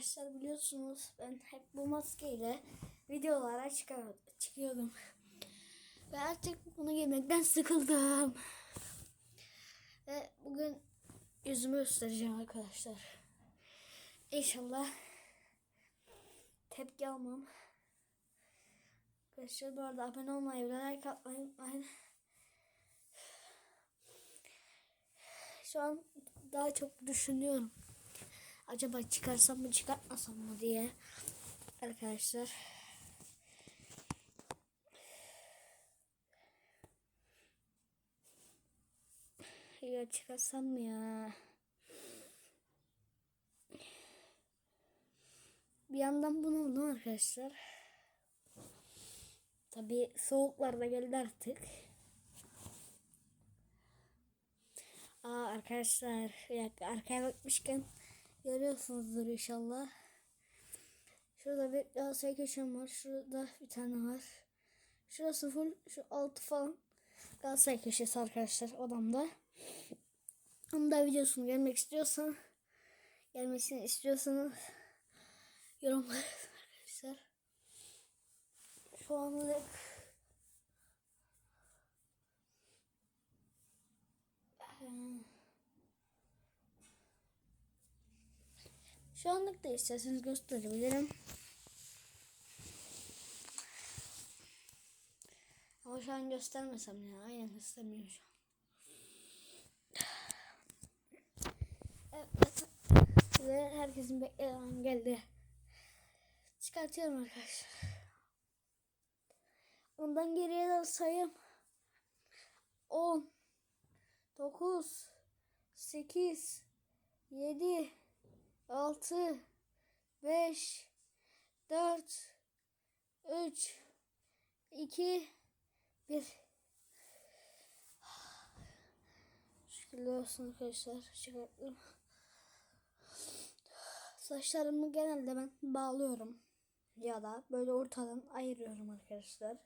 Arkadaşlar biliyorsunuz ben hep bu maskeyle videolara çıkar- çıkıyordum. Ve artık bunu giymekten sıkıldım. Ve bugün yüzümü göstereceğim arkadaşlar. İnşallah tepki almam. Arkadaşlar bu arada abone olmayı ve like atmayı unutmayın. Şu an daha çok düşünüyorum. Acaba çıkarsam mı çıkartmasam mı diye. Arkadaşlar. Ya çıkarsam mı ya? Bir yandan bunaldım arkadaşlar. Tabii soğuklar da geldi artık. Aa arkadaşlar bir arkaya bakmışken görüyorsunuzdur inşallah. Şurada bir Galatasaray köşem var. Şurada bir tane var. Şurası full şu altı falan Galatasaray köşesi arkadaşlar odamda. Onun da videosunu gelmek istiyorsan gelmesini istiyorsanız yorumlar arkadaşlar. Şu anlık Şu anlık da isterseniz gösterebilirim. Ama şu an göstermesem ya. Aynen göstermiyorum şu an. Evet. Ve herkesin beklediği geldi. Çıkartıyorum arkadaşlar. Ondan geriye de sayayım. 10 9 8 7 6 5 4 3 2 1 Şükürler olsun arkadaşlar. Çıkarttım. Saçlarımı genelde ben bağlıyorum. Ya da böyle ortadan ayırıyorum arkadaşlar.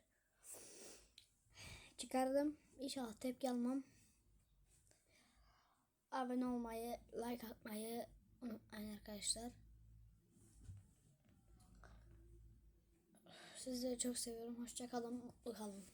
Çıkardım. İnşallah tepki almam. Abone olmayı, like atmayı unutmayın arkadaşlar. Sizleri çok seviyorum. Hoşça kalın, mutlu kalın.